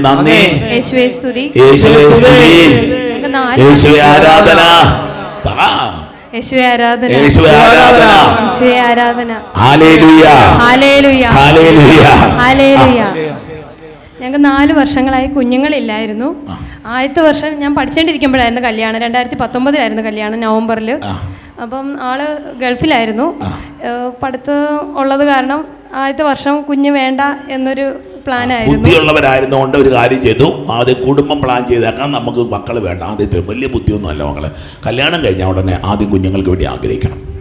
നന്ദി. യേശുവേ സ്തുതി. യേശുവേ സ്തുതി. ഞങ്ങൾക്ക് നാല് യേശുവേ ആരാധന. യേശുവേ ആരാധന. യേശുവേ ആരാധന. യേശുവേ ആരാധന. ഹാലേലൂയ. ഹാലേലുയ. ഹാലേലൂയ. ഹാലേലുയ. ഞങ്ങൾക്ക് നാല് വർഷങ്ങളായി കുഞ്ഞുങ്ങളില്ലായിരുന്നു. ആദ്യത്തെ വർഷം ഞാൻ പഠിച്ചുകൊണ്ടിരിക്കുമ്പോഴായിരുന്നു കല്യാണം. രണ്ടായിരത്തി പത്തൊമ്പതിലായിരുന്നു കല്യാണം നവംബറിൽ അപ്പം ആൾ ഗൾഫിലായിരുന്നു. പഠിത്തം ഉള്ളത് കാരണം ആദ്യത്തെ വർഷം കുഞ്ഞ് വേണ്ട എന്നൊരു പ്ലാനായിരുന്നു ബുദ്ധിയുള്ളവരായിരുന്നുകൊണ്ട് ഒരു കാര്യം ചെയ്തു. ആദ്യം കുടുംബം പ്ലാൻ ചെയ്തേക്കാൻ നമുക്ക് മക്കൾ വേണ്ട. ആദ്യത്തെ വലിയ ബുദ്ധിയൊന്നുമല്ല മക്കളെ. കല്യാണം കഴിഞ്ഞാൽ ഉടനെ ആദ്യം കുഞ്ഞുങ്ങൾക്ക് വേണ്ടി ആഗ്രഹിക്കണം.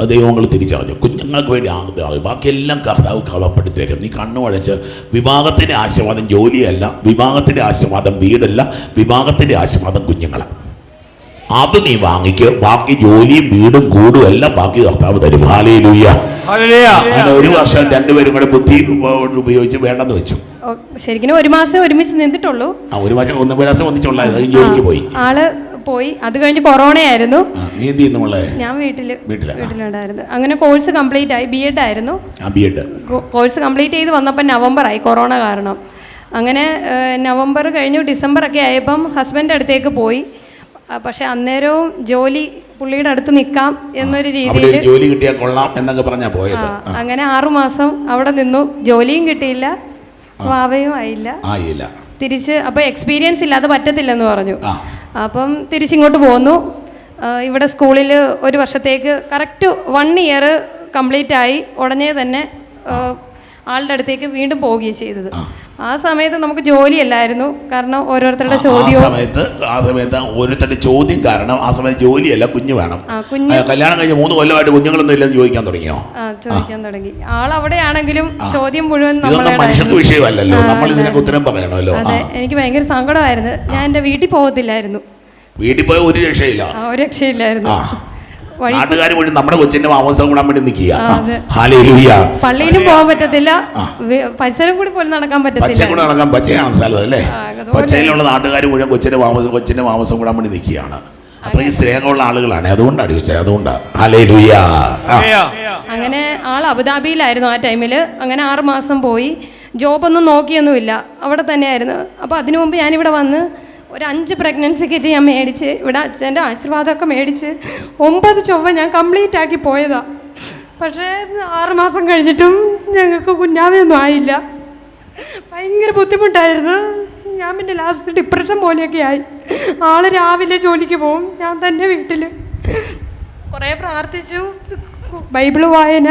അത് ദൈവങ്ങൾ തിരിച്ചറിഞ്ഞു. കുഞ്ഞുങ്ങൾക്ക് വേണ്ടി ആഗ്രഹം ബാക്കിയെല്ലാം കർത്താവ് കളപ്പെടുത്തി തരും. നീ കണ്ണു അടച്ച് വിവാഹത്തിന്റെ ആശീർവാദം ജോലിയല്ല. വിവാഹത്തിന്റെ ആശീർവാദം വീടല്ല. വിവാഹത്തിന്റെ ആശീർവാദം കുഞ്ഞുങ്ങളാണ് അത് നീ വാങ്ങിക്കുക ബാക്കി ജോലിയും വീടും കൂടും എല്ലാം ബാക്കി കർത്താവ് തരും. ഹാലയിലൂയ്യ അങ്ങനെ ഒരു വർഷം രണ്ടുപേരും കൂടെ ബുദ്ധി ഉപ- ഉപയോഗിച്ച് വേണ്ടെന്ന് വെച്ചു. ശരിക്കും ഒരു മാസം ഒരുമിച്ച് നിന്നിട്ടുള്ളൂ. ആ ഒരു മാസം ഒന്ന് മാസം ഒന്നിച്ചുള്ള ജോലിക്ക് പോയി. ആൾ പോയി. അത് കഴിഞ്ഞ് കൊറോണ ആയിരുന്നു. നീ എന്ത് ചെയ്യുന്നു മോളെ? ഞാൻ വീട്ടിൽ വീട്ടിലാ? വീട്ടിലുണ്ടായിരുന്നു. അങ്ങനെ കോഴ്സ് കംപ്ലീറ്റ് ആയി. ബി എഡ് ആയിരുന്നു. ആ ബി എഡ് കോഴ്സ് കംപ്ലീറ്റ് ചെയ്ത് വന്നപ്പോൾ ആയി കൊറോണ കാരണം. അങ്ങനെ നവംബർ കഴിഞ്ഞു ഡിസംബർ ഒക്കെ ആയപ്പം ഹസ്ബൻഡ് അടുത്തേക്ക് പോയി. പക്ഷെ അന്നേരവും ജോലി പുള്ളിയുടെ അടുത്ത് നിൽക്കാം എന്നൊരു രീതിയിൽ ജോലി കിട്ടിയാൽ കൊള്ളാം എന്നൊക്കെ പറഞ്ഞാ പോയത്. അങ്ങനെ ആറുമാസം അവിടെ നിന്നു. ജോലിയും കിട്ടിയില്ല. വാവയും ആയില്ല. ആയില്ല. തിരിച്ച് അപ്പോൾ എക്സ്പീരിയൻസ് ഇല്ലാതെ പറ്റത്തില്ലെന്ന് പറഞ്ഞു. അപ്പം തിരിച്ചിങ്ങോട്ട് പോന്നു. ഇവിടെ സ്കൂളിൽ ഒരു വർഷത്തേക്ക് കറക്റ്റ് വൺ ഇയർ കംപ്ലീറ്റ് ആയി. ഉടനെ തന്നെ ആളുടെ അടുത്തേക്ക് വീണ്ടും പോവുകയും ചെയ്തത്. ആ സമയത്ത് നമുക്ക് ജോലിയല്ലായിരുന്നു. കാരണം ഓരോരുത്തരുടെ ചോദ്യം ആ സമയത്ത് ആ സമയത്ത് ഓരോരുത്തരുടെ ചോദ്യം കാരണം ആ സമയത്ത് ജോലിയല്ല കുഞ്ഞ് വേണം. ആ കുഞ്ഞ് ആ, കല്യാണം കഴിഞ്ഞ് മൂന്ന് കൊല്ലമായിട്ട് കുഞ്ഞുങ്ങളൊന്നും ഇല്ലെന്ന് ചോദിക്കാൻ തുടങ്ങിയോ? ആ, ചോദിക്കാൻ തുടങ്ങി. ആളവിടെയാണെങ്കിലും ചോദ്യം മുഴുവൻ ഇതൊന്നും നമ്മളെ മനുഷ്യർക്ക് വിഷയമല്ലല്ലോ. നമ്മൾ ഇതിനൊക്കെ ഉത്തരം പറയണമല്ലോ. ആ. അതെ എനിക്ക് ഭയങ്കര സങ്കടമായിരുന്നു. ഞാൻ എന്റെ വീട്ടിൽ പോകത്തില്ലായിരുന്നു. വീട്ടിൽ പോയ ഒരു രക്ഷയില്ല. ആ ഒരു രക്ഷയില്ലായിരുന്നു. ആ. നാട്ടുകാർ വേണ്ടി നമ്മുടെ കൊച്ചിന്റെ മാമോസം കൂടാൻ വേണ്ടി നിൽക്കുക. പള്ളിയിലും പോകാൻ പറ്റത്തില്ല. പരിസരം കൂടി പോലും നടക്കാൻ പച്ച പറ്റത്തില്ല. കൂടെ നടക്കാൻ പച്ചയാണ് സ്ഥലം അല്ലേ? പച്ചയിലുള്ള നാട്ടുകാർ മുഴുവൻ കൊച്ചിന്റെ മാമോസം കൊച്ചിന്റെ മാമോസം കൂടാൻ വേണ്ടി നിൽക്കുകയാണ്. അത്രയും സ്നേഹമുള്ള ആളുകളാണ്. അതുകൊണ്ടാണ് ചോദിച്ചത് അതുകൊണ്ടാണ് അങ്ങനെ ആൾ അബുദാബിയിലായിരുന്നു ആ ടൈമിൽ അങ്ങനെ ആറ് മാസം പോയി. ജോബൊന്നും നോക്കിയൊന്നുമില്ല. അവിടെ തന്നെയായിരുന്നു. അപ്പോൾ അതിനു മുമ്പ് ഞാനിവിടെ വന്ന് ഒരു അഞ്ച് പ്രഗ്നൻസി കിറ്റ് ഞാൻ മേടിച്ച് ഇവിടെ അച്ഛന്റെ ആശീർവാദമൊക്കെ മേടിച്ച് ഒമ്പത് ചൊവ്വ ഞാൻ കംപ്ലീറ്റ് ആക്കി പോയതാ. പക്ഷേ ആറുമാസം കഴിഞ്ഞിട്ടും ഞങ്ങൾക്ക് കുഞ്ഞാവയൊന്നും ആയില്ല. ഭയങ്കര ബുദ്ധിമുട്ടായിരുന്നു. ഞാൻ പിന്നെ ലാസ്റ്റ് ഡിപ്രഷൻ പോലെയൊക്കെ ആയി. ആൾ രാവിലെ ജോലിക്ക് പോവും ഞാൻ തന്നെ വീട്ടിൽ കുറേ പ്രാർത്ഥിച്ചു. ബൈബിൾ വായന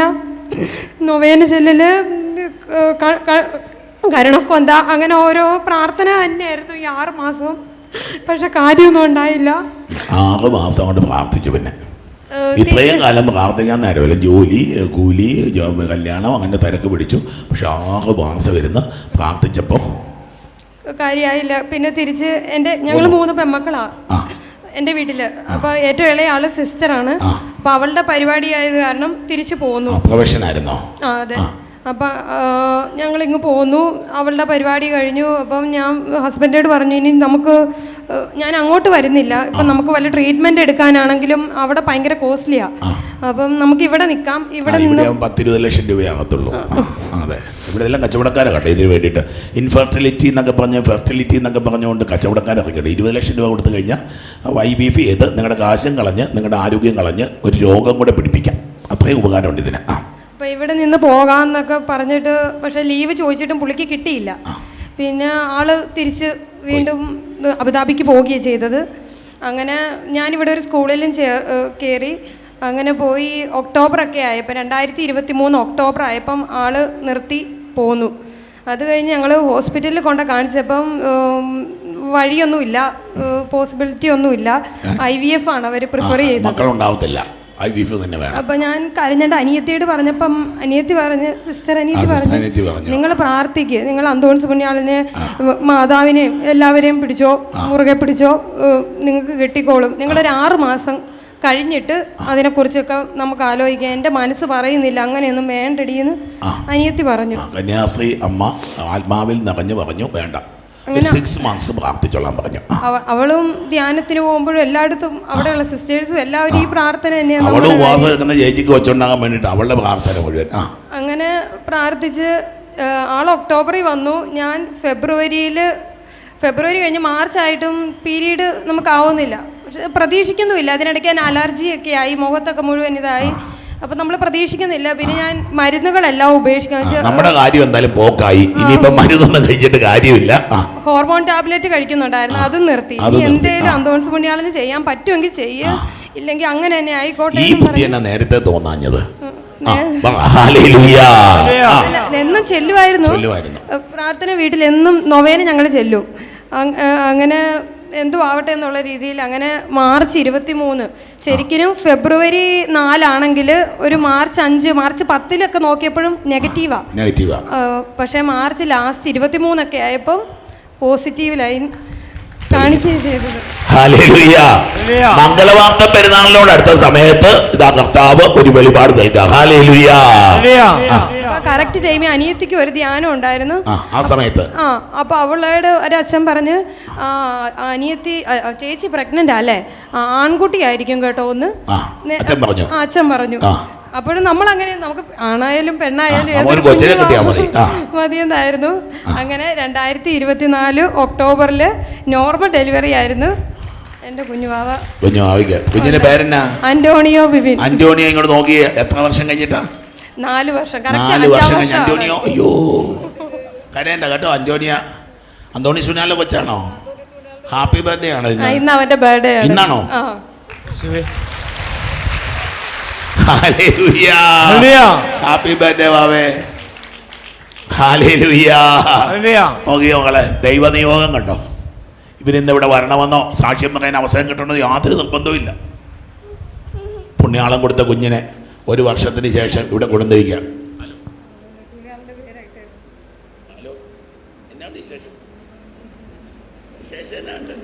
നൊവേന ചെല്ലല് ക- എന്താ? അങ്ങനെ ഓരോ പ്രാർത്ഥന തന്നെയായിരുന്നു ഈ ആറ് മാസവും. പക്ഷെ കാര്യമൊന്നും ഉണ്ടായില്ല. ആറ് മാസം കൊണ്ട് പ്രാർത്ഥിച്ചു പിന്നെ. ഇത്രയും കാലം പ്രാർത്ഥിക്കാൻ നേരമില്ല. ജോലി കൂലി കല്യാണം അങ്ങനെ തിരക്ക് പിടിച്ചു. പക്ഷെ ആറ് മാസം വരുന്ന പ്രാർത്ഥിച്ചപ്പോൾ കാര്യമായില്ല. പിന്നെ തിരിച്ച് എന്റെ ഞങ്ങൾ മൂന്ന്. പെമ്മക്കളാ എന്റെ എന്റെ വീട്ടിൽ അപ്പോൾ ഏറ്റവും ഇളയ ആൾ സിസ്റ്ററാണ്. അപ്പോൾ അവളുടെ പരിപാടി ആയത് കാരണം തിരിച്ചു പോകുന്നു പ്രൊഫഷൻ ആയിരുന്നോ ആ അതെ. അപ്പം ഞങ്ങൾ ഇങ്ങ് പോന്നു. അവളുടെ പരിപാടി കഴിഞ്ഞു. അപ്പം ഞാൻ ഹസ്ബൻഡോട് പറഞ്ഞു ഇനി നമുക്ക് ഞാൻ അങ്ങോട്ട് വരുന്നില്ല. ഇപ്പം നമുക്ക് വല്ല ട്രീറ്റ്മെന്റ് എടുക്കാനാണെങ്കിലും അവിടെ ഭയങ്കര കോസ്റ്റ്ലിയാണ് അപ്പം നമുക്ക് ഇവിടെ നിൽക്കാം. ഇവിടെ നിന്ന് പത്ത് ഇരുപത് ലക്ഷം രൂപയാകത്തുള്ളൂ അതെ. ഇവിടെ എല്ലാം കച്ചവടക്കാരെ കേട്ടോ ഇതിന് വേണ്ടിയിട്ട്. ഇൻഫെർട്ടിലിറ്റി എന്നൊക്കെ പറഞ്ഞ് ഫെർട്ടിലിറ്റി എന്നൊക്കെ പറഞ്ഞുകൊണ്ട് കച്ചവടക്കാരെ കേട്ടോ ഇരുപത് ലക്ഷം രൂപ കൊടുത്തു കഴിഞ്ഞാൽ വൈ ബി പി ചെയ്ത് നിങ്ങളുടെ കാശം കളഞ്ഞ് നിങ്ങളുടെ ആരോഗ്യം കളഞ്ഞ് ഒരു രോഗം കൂടെ പിടിപ്പിക്കാം. അത്രയും ഉപകാരമുണ്ട് ഇതിന്. ആ. ഇവിടെ നിന്ന് പോകാമെന്നൊക്കെ പറഞ്ഞിട്ട് പക്ഷേ ലീവ് ചോദിച്ചിട്ടും പുള്ളിക്ക് കിട്ടിയില്ല. പിന്നെ ആൾ തിരിച്ച് വീണ്ടും അബുദാബിക്ക് പോവുകയാണ് ചെയ്തത്. അങ്ങനെ ഞാനിവിടെ ഒരു സ്കൂളിലും ചേർ കയറി അങ്ങനെ പോയി ഒക്ടോബറൊക്കെ ആയപ്പോൾ രണ്ടായിരത്തി ഇരുപത്തി മൂന്ന് ഒക്ടോബർ ആയപ്പം ആൾ നിർത്തി പോന്നു. അത് കഴിഞ്ഞ് ഞങ്ങൾ ഹോസ്പിറ്റലിൽ കൊണ്ട് കാണിച്ചപ്പം വഴിയൊന്നുമില്ല പോസിബിലിറ്റി ഒന്നുമില്ല ഐ വി എഫ് ആണ് അവർ പ്രിഫർ ചെയ്തത്. തന്നെ വേണം. അപ്പൊ ഞാൻ കരഞ്ഞിട്ട് അനിയത്തിയോട് പറഞ്ഞപ്പം അനിയത്തി പറഞ്ഞ് സിസ്റ്റർ അനിയത്തി ആ, സിസ്റ്റർ പറഞ്ഞു അനിയത്തി പറഞ്ഞു. നിങ്ങൾ പ്രാർത്ഥിക്കുക നിങ്ങൾ അന്തോൺസ് പുണ്യാളിനെ മാതാവിനെയും എല്ലാവരെയും പിടിച്ചോ മുറുകെ പിടിച്ചോ ഏഹ് നിങ്ങൾക്ക് കിട്ടിക്കോളും. നിങ്ങളൊരു ആറ് മാസം കഴിഞ്ഞിട്ട് അതിനെക്കുറിച്ചൊക്കെ നമുക്ക് ആലോചിക്കാം. എന്റെ മനസ്സ് പറയുന്നില്ല. അങ്ങനെയൊന്നും വേണ്ടടിയെന്ന് അനിയത്തി പറഞ്ഞു. ആ, കന്യാശ്രീ അമ്മ ആത്മാവിൽ നിറഞ്ഞു പറഞ്ഞു. വേണ്ട. സിക്സ് മന്ത്സ് പ്രാർത്ഥിച്ചോളാൻ പറഞ്ഞു. അവളും ധ്യാനത്തിന് പോകുമ്പോഴും എല്ലായിടത്തും അവിടെയുള്ള സിസ്റ്റേഴ്സും എല്ലാവരും ഈ പ്രാർത്ഥന തന്നെയാണ് അവൾ ഉപവാസം എടുക്കുന്ന ചേച്ചിക്ക് വെച്ചുണ്ടാകാൻ വേണ്ടിയിട്ട് അവളുടെ പ്രാർത്ഥന മുഴുവൻ. അങ്ങനെ പ്രാർത്ഥിച്ച് ആൾ ആൾ ഒക്ടോബറിൽ വന്നു. ഞാൻ ഫെബ്രുവരിയിൽ ഫെബ്രുവരി കഴിഞ്ഞ് മാർച്ച് ആയിട്ടും പീരീഡ് നമുക്ക് ആവുന്നില്ല പക്ഷെ പ്രതീക്ഷിക്കുന്നുമില്ല. അതിനിടയ്ക്ക് ഞാൻ അലർജി ഒക്കെ ആയി മുഖത്തൊക്കെ മുഴുവൻ ഇതായി. അപ്പം നമ്മൾ പ്രതീക്ഷിക്കുന്നില്ല. പിന്നെ ഞാൻ മരുന്നുകളെല്ലാം ഉപേക്ഷിക്കാൻ നമ്മുടെ കാര്യം എന്തായാലും പോക്കായി. ഇനിയിപ്പോ മരുന്നൊന്നും കഴിച്ചിട്ട് കാര്യമില്ല. ഹോർമോൺ ടാബ്ലറ്റ് കഴിക്കുന്നുണ്ടായിരുന്നു. അതും നിർത്തി. ഇനി എന്തേലും. അന്തോൺസ് പുണ്യാളന് ചെയ്യാൻ പറ്റുമെങ്കിൽ ചെയ്യുക ഇല്ലെങ്കിൽ അങ്ങനെ തന്നെ ആയിക്കോട്ടെ ഈ എന്നും ബുദ്ധി എന്നെ നേരത്തെ തോന്നാഞ്ഞത്? എന്നും ചെല്ലുമായിരുന്നു. പ്രാർത്ഥന വീട്ടിൽ എന്നും നൊവേന ഞങ്ങൾ ചെല്ലും. അങ്ങനെ എന്തു ആവട്ടെ എന്നുള്ള രീതിയിൽ അങ്ങനെ മാർച്ച് ഇരുപത്തി മൂന്ന് ശരിക്കും ഫെബ്രുവരി നാലാണെങ്കിൽ ഒരു മാർച്ച് അഞ്ച് മാർച്ച് പത്തിലൊക്കെ നോക്കിയപ്പോഴും നെഗറ്റീവാ. നെഗറ്റീവാ. പക്ഷേ മാർച്ച് ലാസ്റ്റ് ഇരുപത്തി മൂന്നൊക്കെ ആയപ്പം പോസിറ്റീവ് ലൈൻ കാണിക്കുകയും ചെയ്തത്. മംഗളവാർത്ത പെരുന്നാളിനോട് അടുത്ത സമയത്ത് ഇതാ കർത്താവ് ഒരു വെളിപാട് നൽകാം. ഹാലേലുയാ കറക്റ്റ് ടൈമിൽ അനിയത്തിക്ക് ഒരു ധ്യാനം ഉണ്ടായിരുന്നു. ആ സമയത്ത്. ആ അപ്പോൾ അവളുടെ ഒരച്ഛൻ പറഞ്ഞ് അനിയത്തി ചേച്ചി പ്രഗ്നന്റ് അല്ലേ? ആൺകുട്ടി ആയിരിക്കും കേട്ടോ ഒന്ന്. ആ അച്ഛൻ പറഞ്ഞു. അച്ഛൻ പറഞ്ഞു. അപ്പോഴും നമ്മൾ അങ്ങനെ നമുക്ക് ആണായാലും പെണ്ണായാലും. മതിയെന്നായിരുന്നു. അങ്ങനെ രണ്ടായിരത്തി ഇരുപത്തിനാല് ഒക്ടോബറിൽ നോർമൽ ഡെലിവറി ആയിരുന്നു. എന്റെ കുഞ്ഞുവാവ കുഞ്ഞുവാവിക്ക് കുഞ്ഞിന്റെ പേരെന്നാ? അന്റോണിയോ ബിബിൻ അന്റോണിയോ ഇങ്ങോട്ട് നോക്കിയേ. എത്ര വർഷം കഴിഞ്ഞിട്ടാ? നാല് വർഷം. നാല് വർഷം കഴിഞ്ഞ് അന്റോണിയോ. അയ്യോ. കരയണ്ട കേട്ടോ അന്റോണിയ അന്തോണി സുനാലെ കൊച്ചാണോ? ഹാപ്പി ബർത്ത്ഡേ ആണോ ഇന്ന്. ഇന്ന് അവന്റെ ബർത്ത്ഡേ ആണ്. ഇന്നാണോ? ഹാപ്പി ബർത്ത്ഡേ വാവേ ഹാലേലുയ്യ ഹല്ലേലൂയ. നോക്കിയോ മകളെ ദൈവ നിയോഗം കണ്ടോ ഇവരിന്ന് ഇവിടെ വരണമെന്നോ സാക്ഷ്യം പറയാൻ അവസരം കിട്ടണമെന്നോ യാതൊരു നിർബന്ധവും ഇല്ല പുണ്യാളം കൊടുത്ത കുഞ്ഞിനെ. ഒരു വർഷത്തിന് ശേഷം ഇവിടെ കൊണ്ടുവന്നിരിക്കുക ഹലോ എന്നാണ് വിശേഷം? വിശേഷം എന്നാണ്ട്?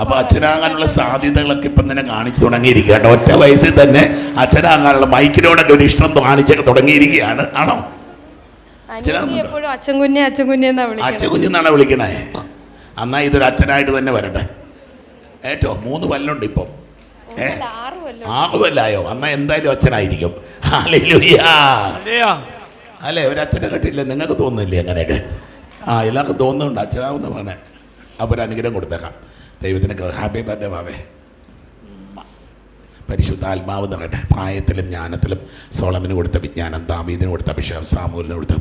അപ്പൊ അച്ഛനാകാനുള്ള സാധ്യതകളൊക്കെ ഇപ്പം തന്നെ കാണിച്ചു തുടങ്ങിയിരിക്കുക ഒറ്റ വയസ്സിൽ തന്നെ അച്ഛനാകാനുള്ള മൈക്കിനോടൊക്കെ ഒരു ഇഷ്ടം കാണിച്ചൊക്കെ തുടങ്ങിയിരിക്കുകയാണ്. ആണോ? എപ്പോഴും അച്ഛൻ കുഞ്ഞെ അച്ഛൻ കുഞ്ഞെ എന്നാ അച്ഛൻ കുഞ്ഞെന്നാണ് വിളിക്കണേ. അന്നാ ഇതൊരു അച്ഛനായിട്ട് തന്നെ വരട്ടെ. ഏറ്റവും മൂന്ന് പല്ലുണ്ട് ഇപ്പം. ആറ് പല്ലായോ അന്നാ എന്തായാലും അച്ഛനായിരിക്കും. അല്ലേ ഒരു അച്ഛനെ കെട്ടില്ല നിങ്ങൾക്ക് തോന്നുന്നില്ലേ അങ്ങനെയൊക്കെ? ആ എല്ലാവർക്കും തോന്നുന്നുണ്ട്. അച്ഛനാവുന്ന പറഞ്ഞേ. അപ്പോൾ ഒരു അനുഗ്രഹം കൊടുത്തേക്കാം. ദൈവത്തിന് ഹാപ്പി ബർത്ത്ഡേ മാവേ പരിശുദ്ധ ആത്മാവ് നിറയട്ടെ പ്രായത്തിലും ജ്ഞാനത്തിലും സോളമിന് കൊടുത്ത വിജ്ഞാനം ദാമീദിന് കൊടുത്ത അഭിഷേകം സാമൂലിന് കൊടുത്ത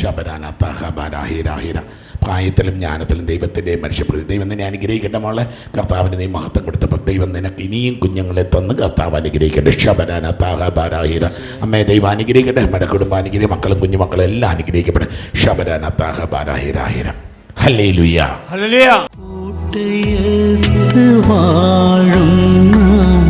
ശബരാന തഹബാരാഹിരാഹിര പ്രായത്തിലും ജ്ഞാനത്തിലും ദൈവത്തിന്റെയും മനുഷ്യപ്രതി ദൈവം നിന്നെ അനുഗ്രഹിക്കട്ടെ മോളെ. കർത്താവിന് നീ മഹത്വം കൊടുത്തപ്പോൾ ദൈവം നിനക്ക് ഇനിയും കുഞ്ഞുങ്ങളെ തന്ന് കർത്താവ് അനുഗ്രഹിക്കട്ടെ. ശബരാന താഹബാരാഹിര അമ്മയെ ദൈവം അനുഗ്രഹിക്കട്ടെ. അമ്മയുടെ കുടുംബം അനുഗ്രഹം മക്കളും കുഞ്ഞുമക്കളും എല്ലാം അനുഗ്രഹിക്കപ്പെടും ശബരാന താഹബാരാഹിരാഹിര ഹല്ലേ ലുയ്യ ഹല്ലേലൂയ. കോട്ടയത്ത് വാഴുന്ന? അന്തോണീസ്